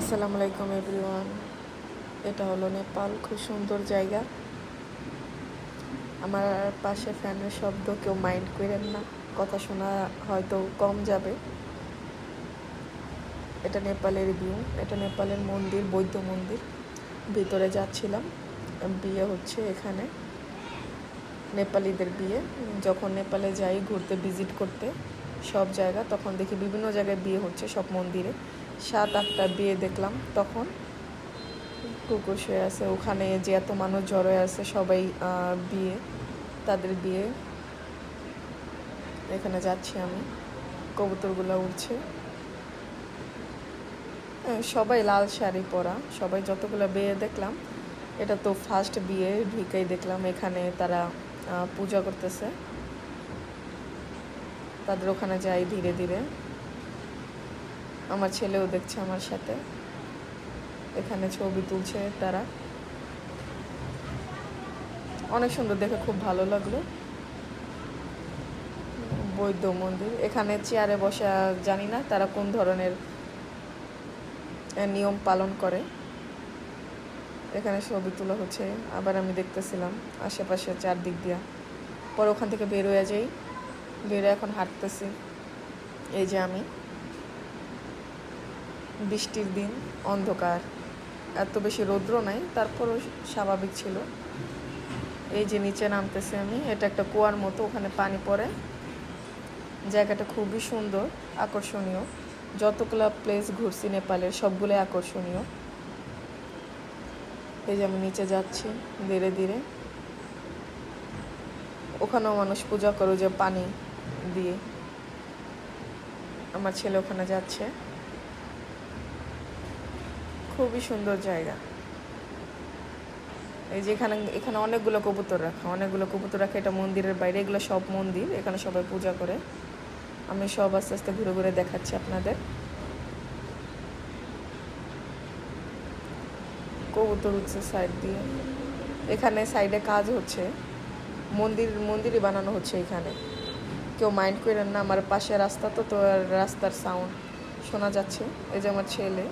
আসসালামু আলাইকুম, এভরিওয়ান। এটা হলো নেপাল, খুব সুন্দর জায়গা। আমার পাশে ফ্যানের শব্দ, কেউ মাইন্ড করেন না। কথা শোনা হয়তো কম যাবে। এটা নেপালের ভিউ, এটা নেপালের মন্দির, বৌদ্ধ মন্দির। ভিতরে যাচ্ছিলাম, বিয়ে হচ্ছে এখানে। নেপালিদের বিয়ে। যখন নেপালে যাই, ঘুরতে, ভিজিট করতে, সব জায়গা, তখন দেখি বিভিন্ন জায়গায় বিয়ে হচ্ছে সব মন্দিরে। সাত, আটটা বিয়ে দেখলাম তখন। কুকুর শুয়ে আছে, ওখানে যে এত মানুষ জড়ো আছে, সবাই বিয়ে, তাদের বিয়ে। এখানে যাচ্ছি আমি, কবুতরগুলো উঠছে সবাই লাল শাড়ি পরা, সবাই যতগুলো বিয়ে দেখলাম, এটা তো ফার্স্ট বিয়ে ঢুকেই দেখলাম, এখানে তারা পূজা করতেছে। তাদের ওখানে যাই ধীরে ধীরে। আমার ছেলেও দেখছে আমার সাথে। এখানে ছবি তুলছে তারা। অনেক সুন্দর, দেখে খুব ভালো লাগল। বৈদ্য মন্দির। এখানে চেয়ারে বসা জানি না তারা কোন ধরনের নিয়ম পালন করে। এখানে ছবি তোলা হচ্ছে, আবার আমি দেখতেছিলাম আশেপাশে চারদিক দিয়া। পরে ওখান থেকে বের হয়ে যাই। বের হয়ে এখন হাঁটতেছি। এই যে আমি। বৃষ্টির দিন, অন্ধকার। এত বেশি রৌদ্র নাই, তারপরও স্বাভাবিক ছিল। এই যে নিচে নামতেছি আমি, এটা একটা কুয়ার মতো, ওখানে পানি পড়ে। জায়গাটা খুবই সুন্দর, আকর্ষণীয়। যতগুলো প্লেস ঘুরছি নেপালের, সবগুলোই আকর্ষণীয়। এই যে আমি নিচে যাচ্ছি, ধীরে ধীরে। ওখানেও মানুষ পূজা করে যে পানি দিয়ে। আমার ছেলে ওখানে যাচ্ছে। খুবই সুন্দর জায়গা। এই যে এখানে এখানে অনেকগুলো কবুতর রাখা, অনেকগুলো কবুতর রাখা, এটা মন্দিরের বাইরে, এগুলো সব মন্দির, এখানে সবাই পূজা করে। আমি সব আস্তে আস্তে ঘুরে ঘুরে দেখাচ্ছি আপনাদের। কবুতর উঠছে সাইড দিয়ে। এখানে সাইডে কাজ হচ্ছে। মন্দির, মন্দিরই বানানো হচ্ছে এখানে। কেউ মাইন্ড করেন না, আমার পাশে রাস্তা তো তো রাস্তার সাউন্ড শোনা যাচ্ছে। এই যে আমার ছেলে।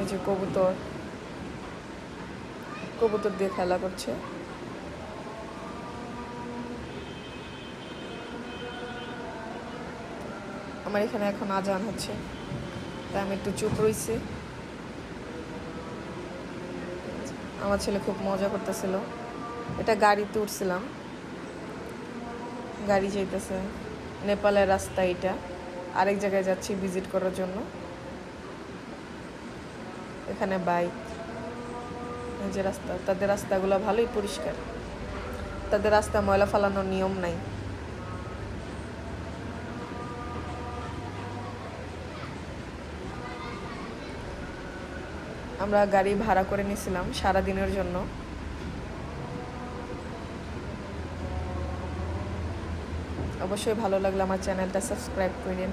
এই যে কবুতর। কবুতর দিয়ে খেলা করছে। আমার এখানে এখন আজান হচ্ছে। তাই আমি একটু চুপ রইছি। আমার ছেলে খুব মজা করতেছিল। এটা গাড়িতে উঠছিলাম। গাড়ি যাইতেছে। নেপালের রাস্তা এটা। আরেক জায়গায় যাচ্ছি ভিজিট করার জন্য। এখানে বাইক যে রাস্তা, তাদের রাস্তাগুলো ভালোই পরিষ্কার। তাদের রাস্তা ময়লা ফালানোর নিয়ম নাই। আমরা গাড়ি ভাড়া করে নিয়েছিলাম সারা দিনের জন্য। অবশ্যই ভালো লাগলে আমার চ্যানেলটা সাবস্ক্রাইব করেন